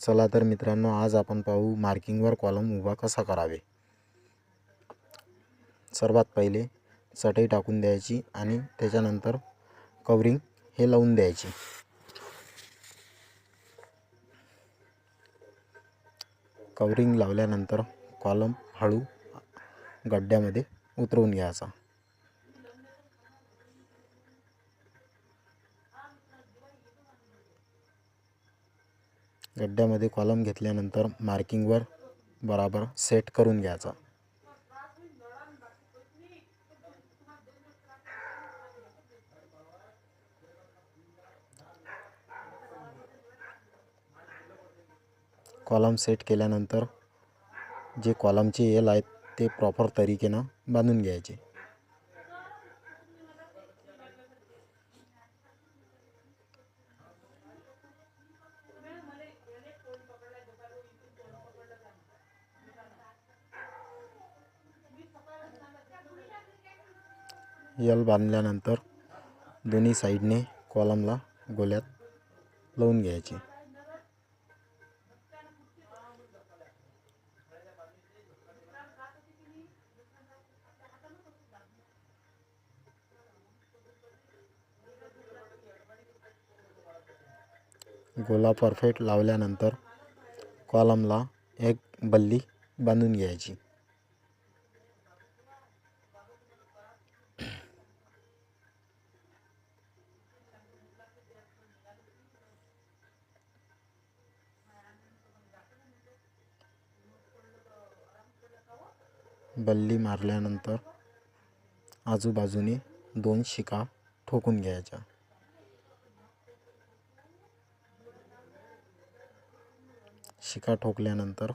चला तर मित्रांनो आज आपण पाहू मार्किंगवर कॉलम उभा कसा करावे. सर्वात पहिले चटई टाकून द्यायची आणि त्याच्यानंतर कवरिंग हे लावून द्यायची. कवरिंग लावल्यानंतर कॉलम हळू गड्ड्यामध्ये उतरवून घ्यायचा. गड्ड्यामध्ये कॉलम घेतल्यानंतर मार्किंगवर बराबर सेट करून घ्यायचा. कॉलम सेट केल्यानंतर जे कॉलमचे एल आहेत ते प्रॉपर तरीकेनं बांधून घ्यायचे. यल बांधल्यानंतर दोन्ही साईडने कॉलमला गोल्यात लावून घ्यायचे. गोला परफेक्ट लावल्यानंतर कॉलमला एक बल्ली बांधून घ्यायची. बल्ली मारल्यानंतर आजूबाजूने दोन शिका ठोकून घ्यायच्या. शिका ठोकल्यानंतर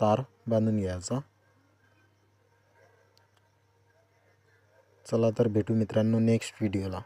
तार बांधून घ्यायचा. चला तर भेटू मित्रांनो नेक्स्ट व्हिडिओला.